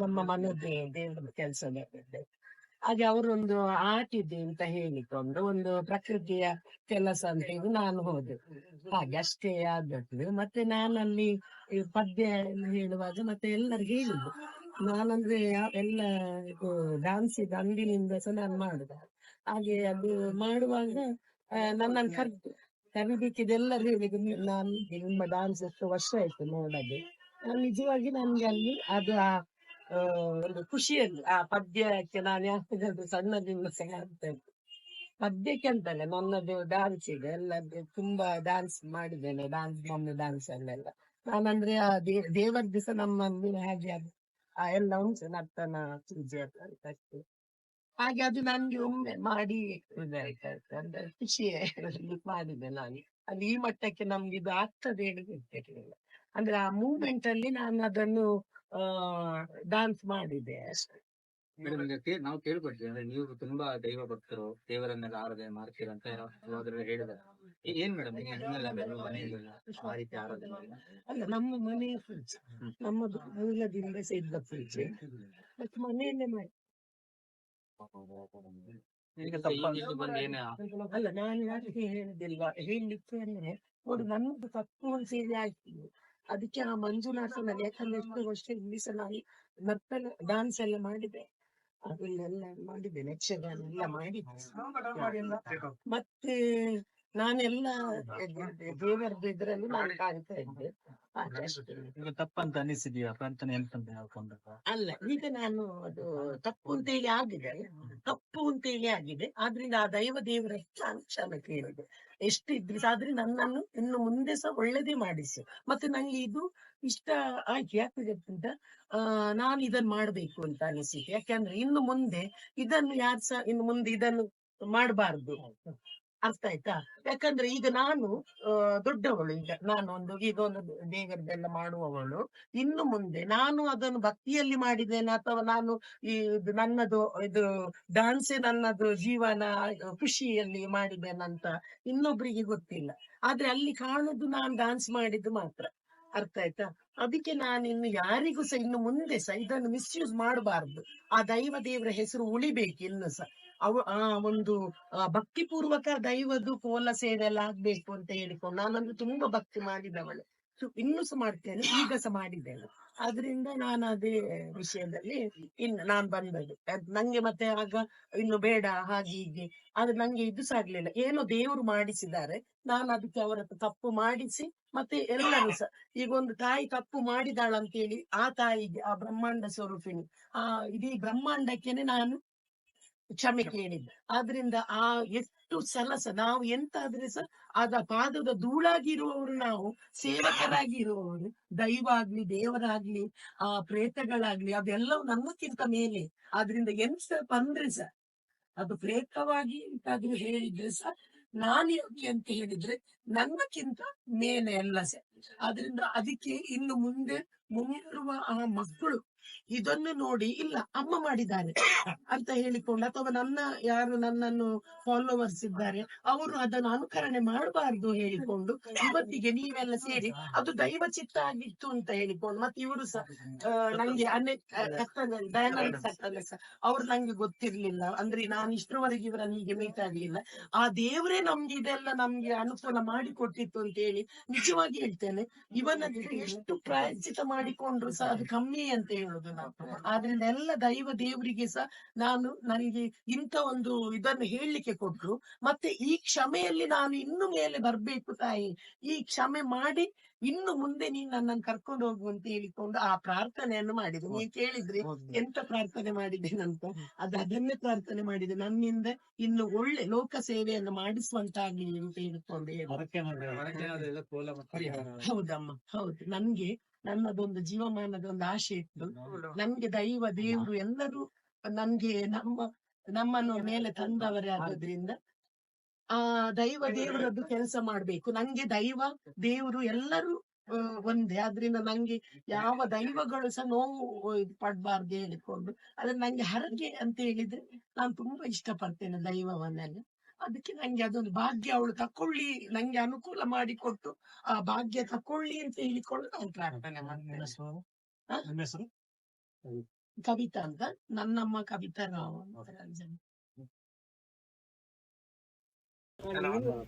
ನಮ್ಮ ಮನದೇ ದೇವರ ಕೆಲಸದಲ್ಲಿದ್ದೆ ಹಾಗೆ ಅವರೊಂದು ಆರ್ಟ್ ಅಂತ ಹೇಳಿಕೊಂಡು ಒಂದು ಪ್ರಕೃತಿಯ ಕೆಲಸ ಅಂತ ಹೇಳಿ ನಾನು ಹೋದೆ. ಹಾಗೆ ಅಷ್ಟೇ ಆದದ್ದು. ಮತ್ತೆ ನಾನಲ್ಲಿ ಪದ್ಯ ಹೇಳುವಾಗ ಮತ್ತೆ ಎಲ್ಲರು ಹೇಳಿದ್ದು ನಾನಂದ್ರೆ ಎಲ್ಲ ಇದು ಡಾನ್ಸ್ ಇದ್ದ ಅಂದಿನಿಂದ ಸಹ ನಾನು ಮಾಡುದ. ಹಾಗೆ ಅದು ಮಾಡುವಾಗ ನನ್ನನ್ನು ಕರೆದು ಕರಿಬೇಕಿದೆಲ್ಲರೂ ಹೇಳಿದ್ರು. ನಾನು ನಿಮ್ಮ ಡಾನ್ಸ್ ಎಷ್ಟು ವರ್ಷ ಆಯ್ತು ನೋಡದೆ. ನಿಜವಾಗಿ ನನ್ಗೆ ಅಲ್ಲಿ ಅದು ಆ, ಒಂದು ಖುಷಿಯಲ್ಲಿ ಆ ಪದ್ಯಕ್ಕೆ ನಾನು ಯಾಕಂದ್ರೆ ಸಣ್ಣದಿಂದ ಸಹ ಇದ್ದೆ ಪದ್ಯಕ್ಕೆ ಅಂತಲ್ಲ ನನ್ನದು ಡಾನ್ಸ್ ಇದೆ ಎಲ್ಲದ್ದು ತುಂಬಾ ಡಾನ್ಸ್ ಮಾಡಿದ್ದೇನೆ ಡಾನ್ಸ್ ನನ್ನ ಡಾನ್ಸ್ ಅಲ್ಲೆಲ್ಲ. ನಾನಂದ್ರೆ ಆ ದೇ- ದೇವರ ದಿವಸ ನಮ್ಮಲ್ಲಿ ಹಾಗೆ ಅದು, ಆ ಎಲ್ಲ ಉಂಟು, ನರ್ತನ ಪೂಜೆ ಅಂತ. ಹಾಗೆ ಅದು ನನ್ಗೆ ಒಮ್ಮೆ ಮಾಡಿ ಅಂದ್ರೆ ಖುಷಿಯೇ ಮಾಡಿದೆ ನಾನು. ಅದು ಈ ಮಟ್ಟಕ್ಕೆ ನಮ್ಗೆ ಇದು ಆಗ್ತದೆ ಹೇಳಿ ಗೊತ್ತಿರ್ಲಿಲ್ಲ. ಅಂದ್ರೆ ಆ ಮೂಮೆಂಟ್ ಅಲ್ಲಿ ನಾನು ಅದನ್ನು ಡಾನ್ಸ್ ಮಾಡಿದೆ ಅಷ್ಟೇ. ನಾವು ಕೇಳ್ಪಡ್ತೀವಿ ಅಂದ್ರೆ ನೀವು ತುಂಬಾ ದೈವ ಭಕ್ತರು ದೇವರನ್ನೆಲ್ಲ ಆರಾಧನೆ ಮಾಡ್ತೀರಾ ಅಂತ ಹೇಳಿದಾರೆ. ಏನ್ ಮೇಡಮ್ ಆ ರೀತಿ ಆರಾಧನೆ? ಅಲ್ಲ ನಮ್ಮ ಮನೆಯ ಪೂಜೆ ನಮ್ಮದು ಮೂಲದಿಂದ ಸಿದ್ಧ ಪೂಜೆ ಮತ್ತೆ ಮನೆಯಲ್ಲೇ ಮಾಡಿ. ಅಲ್ಲ ನಾನು ಯಾರಿಗೆ ಹೇಳುದಿಲ್ವಾ ಹೇಳಲಿಕ್ಕೆ ಅಂದ್ರೆ ನೋಡು ನನ್ನದು ತಪ್ಪು ಸೇರಿ ಆಯ್ತು. ಅದಕ್ಕೆ ಆ ಮಂಜುನಾಥನ ಯಾಕಂದ್ರೆ ಎಷ್ಟು ವರ್ಷ ನಾನು ನರ್ತನ ಡಾನ್ಸ್ ಎಲ್ಲ ಮಾಡಿದೆ ಅದನ್ನೆಲ್ಲ ಮಾಡಿದೆ ಯಕ್ಷಗಾನ ಎಲ್ಲ ಮಾಡಿದ್ದೆ ಮತ್ತೆ ನಾನೆಲ್ಲ ದೇವರದ್ದು ಇದ್ರಲ್ಲಿ ನಾನು ಕಾಣ್ತಾ ಇದ್ದೆ. ಈಗ ತಪ್ಪಂತ ಅನಿಸಿದ್ಯಾ ಪ್ರಾರ್ಥನೆ ಎಂತ ಹೇಳ್ಕೊಂಡಾಗ ಅಲ್ಲ ಈಗ ನಾನು ಅದು ತಪ್ಪು ಅಂತ ಹೇಳಿ ಆಗಿದೆ. ತಪ್ಪು ಅಂತ ಹೇಳಿ ಆಗಿದೆ. ಆದ್ರಿಂದ ಆ ದೈವ ದೇವರ ಕ್ಷಮೆ ಕೇಳಿದೆ ಎಷ್ಟು ಇದ್ರು ಆದ್ರೆ ನನ್ನನ್ನು ಇನ್ನು ಮುಂದೆ ಸಹ ಒಳ್ಳೇದೇ ಮಾಡಿಸು. ಮತ್ತೆ ನಂಗೆ ಇದು ಇಷ್ಟ ಆಯ್ತು. ಯಾಕೆ ಗೊತ್ತಿಂತ ಆ ನಾನು ಇದನ್ನ ಮಾಡ್ಬೇಕು ಅಂತ ಅನಿಸಿತು ಯಾಕಂದ್ರೆ ಇನ್ನು ಮುಂದೆ ಇದನ್ನು ಯಾರು ಸಹ ಇನ್ನು ಮುಂದೆ ಇದನ್ನು ಮಾಡಬಾರ್ದು. ಅರ್ಥ ಆಯ್ತಾ? ಯಾಕಂದ್ರೆ ಈಗ ನಾನು ದೊಡ್ಡವಳು ಈಗ. ನಾನು ಒಂದು, ಈಗ ಒಂದು ದೇವರದೆಲ್ಲ ಮಾಡುವವಳು. ಇನ್ನು ಮುಂದೆ ನಾನು ಅದನ್ನು ಭಕ್ತಿಯಲ್ಲಿ ಮಾಡಿದ್ದೇನೆ ಅಥವಾ ನಾನು ಈ ನನ್ನದು, ಇದು ಡಾನ್ಸೇ ನನ್ನದು ಜೀವನ ಖುಷಿಯಲ್ಲಿ ಖುಷಿಯಲ್ಲಿ ಮಾಡಿದ್ದೇನಂತ ಇನ್ನೊಬ್ರಿಗೆ ಗೊತ್ತಿಲ್ಲ. ಆದ್ರೆ ಅಲ್ಲಿ ಕಾಣುದು ನಾನು ಡಾನ್ಸ್ ಮಾಡಿದ್ದು ಮಾತ್ರ. ಅರ್ಥ ಆಯ್ತಾ? ಅದಕ್ಕೆ ನಾನು ಇನ್ನು ಯಾರಿಗೂ ಸಹ, ಇನ್ನು ಮುಂದೆ ಸಹ ಇದನ್ನು ಮಿಸ್ಯೂಸ್ ಮಾಡಬಾರ್ದು. ಆ ದೈವ ದೇವರ ಹೆಸರು ಉಳಿಬೇಕು ಇನ್ನು ಸಹ ಅವ, ಆ, ಒಂದು ಭಕ್ತಿಪೂರ್ವಕ ದೈವದು ಕೋಲ ಸೇವೆ ಎಲ್ಲ ಆಗ್ಬೇಕು ಅಂತ ಹೇಳಿಕೊಂಡು ನಾನಂದ್ರೆ ತುಂಬಾ ಭಕ್ತಿ ಮಾಡಿದವಳು. ಇನ್ನೂ ಸಹ ಮಾಡ್ತೇನೆ, ಈಗ ಸಹ ಮಾಡಿದ್ದೇನೆ. ಆದ್ರಿಂದ ನಾನು ಅದೇ ವಿಷಯದಲ್ಲಿ ಇನ್, ನಾನ್ ಬಂದದ್ದು. ನಂಗೆ ಮತ್ತೆ ಆಗ ಇನ್ನು ಬೇಡ, ಹಾಗೆ ಹೀಗೆ. ಆದ್ರೆ ನಂಗೆ ಇದು ಸಹ ಆಗ್ಲಿಲ್ಲ. ಏನೋ ದೇವರು ಮಾಡಿಸಿದ್ದಾರೆ. ನಾನು ಅದಕ್ಕೆ ಅವರ ತಪ್ಪು ಮಾಡಿಸಿ, ಮತ್ತೆ ಎಲ್ಲರೂ ಸಹ, ಈಗ ಒಂದು ತಾಯಿ ತಪ್ಪು ಮಾಡಿದಾಳಂತೇಳಿ ಆ ತಾಯಿಗೆ, ಆ ಬ್ರಹ್ಮಾಂಡ ಸ್ವರೂಪಿಣಿ, ಆ, ಇಡೀ ಬ್ರಹ್ಮಾಂಡಕ್ಕೆನೆ ನಾನು ಕ್ಷಮೆ ಕೇಳಿದ್ದೆ. ಆದ್ರಿಂದ ಆ ಎಷ್ಟು ಸಲಸ ನಾವು ಎಂತಾದ್ರೆ ಸಹ ಅದ ಪಾದದ ಧೂಳಾಗಿರುವವರು ನಾವು ಸೇವಕರಾಗಿ ಇರುವವರು ದೈವ ಆಗ್ಲಿ ದೇವರಾಗ್ಲಿ ಆ ಪ್ರೇತಗಳಾಗ್ಲಿ ಅದೆಲ್ಲವೂ ನಮ್ಮಕ್ಕಿಂತ ಮೇಲೆ. ಆದ್ರಿಂದ ಎಂತ ಬಂದ್ರೆ ಸಹ ಅದು ಪ್ರೇತವಾಗಿ ಎಂತಾದ್ರೂ ಹೇಳಿದ್ರೆ ಸಹ ನಾನು ಯೋಗ್ಯ ಅಂತ ಹೇಳಿದ್ರೆ ನನ್ನಕ್ಕಿಂತ ಮೇಲೆ ಎಲ್ಲ ಸಹ. ಆದ್ರಿಂದ ಅದಕ್ಕೆ ಇನ್ನು ಮುಂದೆ ಮುಂದಿರುವ ಆ ಮಕ್ಕಳು ಇದನ್ನು ನೋಡಿ ಇಲ್ಲ, ಅಮ್ಮ ಮಾಡಿದ್ದಾರೆ ಅಂತ ಹೇಳಿಕೊಂಡು ಅಥವಾ ನನ್ನ ಯಾರು ನನ್ನನ್ನು ಫಾಲೋವರ್ಸ್ ಇದ್ದಾರೆ, ಅವರು ಅದನ್ನು ಅನುಕರಣೆ ಮಾಡಬಾರ್ದು ಹೇಳಿಕೊಂಡು ಇವತ್ತಿಗೆ ನೀವೆಲ್ಲ ಸೇರಿ ಅದು ದೈವ ಚಿತ್ತ ಆಗಿತ್ತು ಅಂತ ಹೇಳಿಕೊಂಡು, ಮತ್ತೆ ಇವರು ಸಹ ನಂಗೆ ಅನೇಕ ದಯಾನಂದ ಸಹ, ಅವ್ರು ನಂಗೆ ಗೊತ್ತಿರ್ಲಿಲ್ಲ. ಅಂದ್ರೆ ನಾನು ಇಷ್ಟರವರೆಗೆ ಇವರನ್ನು ಹೀಗೆ ಮೀಟ್ ಆಗ್ಲಿಲ್ಲ. ಆ ದೇವರೇ ನಮ್ಗೆ ಇದೆಲ್ಲ ನಮ್ಗೆ ಅನುಕೂಲ ಮಾಡಿಕೊಟ್ಟಿತ್ತು ಅಂತ ಹೇಳಿ ನಿಜವಾಗಿ ಹೇಳ್ತೇನೆ. ಇವನದ್ದು ಎಷ್ಟು ಪ್ರಾಯಶ್ಚಿತ ಮಾಡಿಕೊಂಡ್ರು ಸಹ ಅದು ಕಮ್ಮಿ ಅಂತ ಹೇಳುದು ನಾವು. ಆದ್ರಿಂದ ಎಲ್ಲ ದೈವ ದೇವರಿಗೆ ಸಹ ನಾನು ನನಗೆ ಇಂಥ ಒಂದು ಇದನ್ನು ಹೇಳಲಿಕ್ಕೆ ಕೊಟ್ರು. ಮತ್ತೆ ಈ ಕ್ಷಮೆಯಲ್ಲಿ ನಾನು ಇನ್ನು ಮೇಲೆ ಬರ್ಬೇಕು ತಾಯಿ. ಈ ಕ್ಷಮೆ ಮಾಡಿ ಇನ್ನು ಮುಂದೆ ನೀನ್ ನನ್ನನ್ನು ಕರ್ಕೊಂಡು ಹೋಗು ಅಂತ ಹೇಳಿಕೊಂಡು ಆ ಪ್ರಾರ್ಥನೆಯನ್ನು ಮಾಡಿದೆ. ನೀವು ಕೇಳಿದ್ರಿ ಎಂತ ಪ್ರಾರ್ಥನೆ ಮಾಡಿದ್ದೇನಂತ? ಅದು ಅದನ್ನೇ ಪ್ರಾರ್ಥನೆ ಮಾಡಿದೆ. ನನ್ನಿಂದ ಇನ್ನು ಒಳ್ಳೆ ಲೋಕ ಸೇವೆಯನ್ನು ಮಾಡಿಸುವಂತಾಗ್ಲಿ ಅಂತ ಹೇಳಿಕೊಂಡು ಹೌದಮ್ಮ ಹೌದು. ನನ್ಗೆ ನನ್ನದೊಂದು ಜೀವಮಾನದ ಒಂದು ಆಶೆ ಇತ್ತು. ನನ್ಗೆ ದೈವ ದೇವರು ಎಲ್ಲರೂ ನನ್ಗೆ ನಮ್ಮ ನಮ್ಮನ್ನು ಮೇಲೆ ತಂದವರೇ ಆಗೋದ್ರಿಂದ ಆ ದೈವ ದೇವರದ್ದು ಕೆಲಸ ಮಾಡ್ಬೇಕು. ನಂಗೆ ದೈವ ದೇವರು ಎಲ್ಲರೂ ಒಂದೇ. ಆದ್ರಿಂದ ನಂಗೆ ಯಾವ ದೈವಗಳು ಸಹ ನೋವು ಇದು ಪಡ್ಬಾರ್ದು ಹೇಳಿಕೊಂಡು ಅದ್ರ ನಂಗೆ ಹರಗೆ ಅಂತ ಹೇಳಿದ್ರೆ ನಾನು ತುಂಬಾ ಇಷ್ಟಪಡ್ತೇನೆ ದೈವವನ್ನೆಲ್ಲ. ಅದಕ್ಕೆ ನಂಗೆ ಅದೊಂದು ಭಾಗ್ಯ ಅವಳು ತಕೊಳ್ಳಿ ನಂಗೆ ಅನುಕೂಲ ಮಾಡಿಕೊಟ್ಟು ಆ ಭಾಗ್ಯ ತಕೊಳ್ಳಿ ಅಂತ ಹೇಳಿಕೊಂಡು ನಾನು ಪ್ರಾರ್ಥನೆ ಮಾಡ್ತೇನೆ. ಕವಿತಾ ಅಂತ. ನನ್ನಮ್ಮ ಕವಿತಾ ರಾವ್ ಅಂತ Ano?